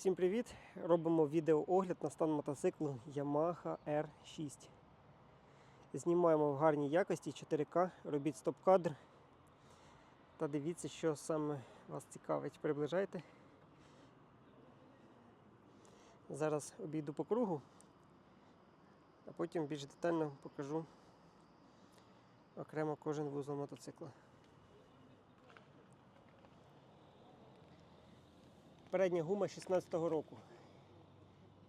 Всім привіт! Робимо відеоогляд на стан мотоциклу Yamaha R6. Знімаємо в гарній якості 4К, робіть стоп-кадр. Та дивіться, що саме вас цікавить. Приближайте. Зараз обійду по кругу, а потім більш детально покажу окремо кожен вузол мотоцикла. Передня гума 16-го року.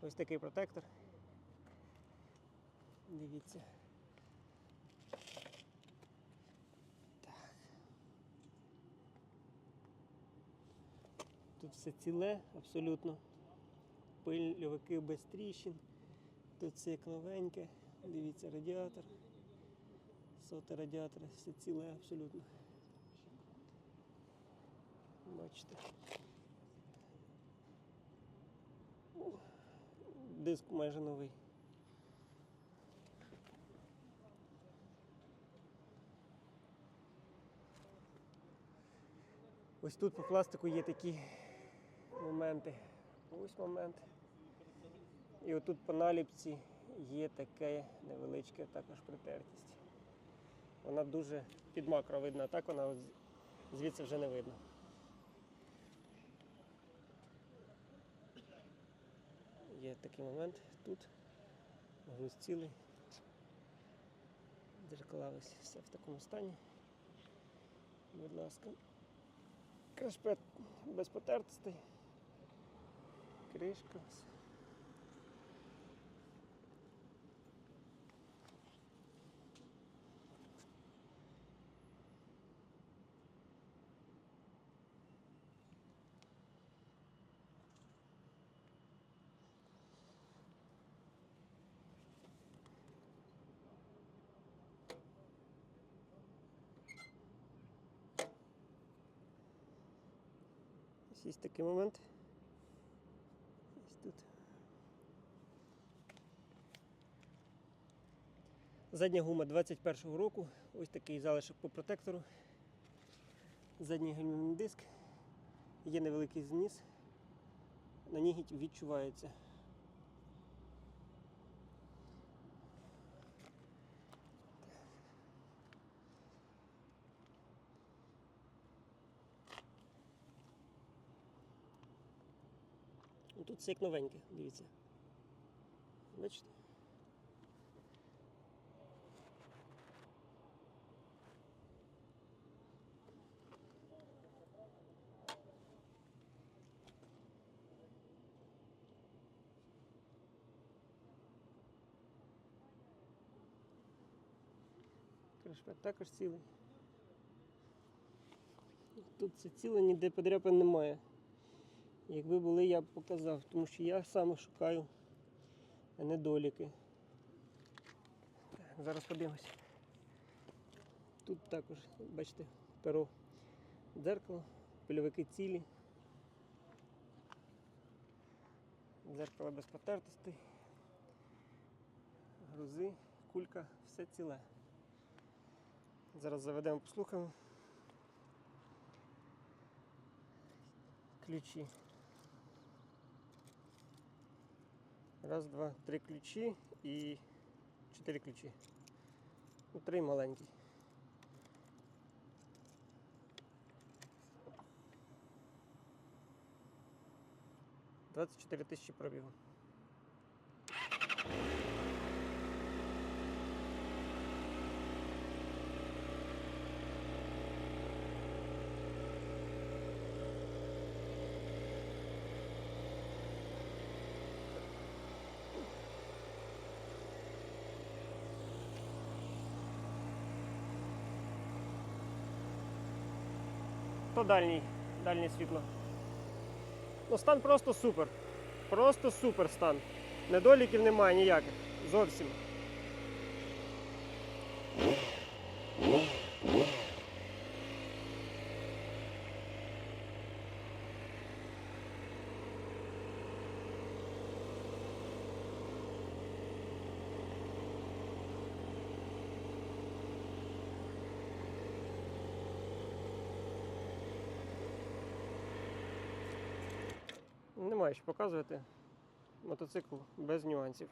Ось такий протектор. Дивіться. Так. Тут все ціле, абсолютно. Пильовики без тріщин. Тут все як новеньке. Дивіться, радіатор. Соти радіатора, все ціле абсолютно. Бачите. Диск майже новий. Ось тут по пластику є такі моменти. Ось момент. І отут по наліпці є таке невеличке також притертість. Вона дуже під макро видна, так вона звідси вже не видно. Є такий момент тут. Груз цілий. Дзеркалалось все в такому стані. Будь ласка. Крашпет без потертостей. Кришка. ось. Ось такий момент. Ось тут. Задня гума 21-го року. Ось такий залишок по протектору. Задній гальмівний диск. Є невеликий зніс. На ній відчувається. Тут все як новеньке, дивіться. Бачите? Кришпет також цілий. Тут це ціле, ніде подряпин немає. Якби були, я б показав, тому що я саме шукаю недоліки. Так, зараз подивимось. Тут також, бачите, перо дзеркало, пильовики цілі. Дзеркало без потертостей. Грузи, кулька, все ціле. Зараз заведемо, послухаємо. Ключі. Раз, два, три ключі і чотири ключі. Ну, три маленькі. Двадцять чотири тисячі пробігу. То дальній, дальнє світло. Ну, стан просто супер. Просто супер стан. Недоліків немає ніяких. Зовсім. Немає що показувати. Мотоцикл без нюансів.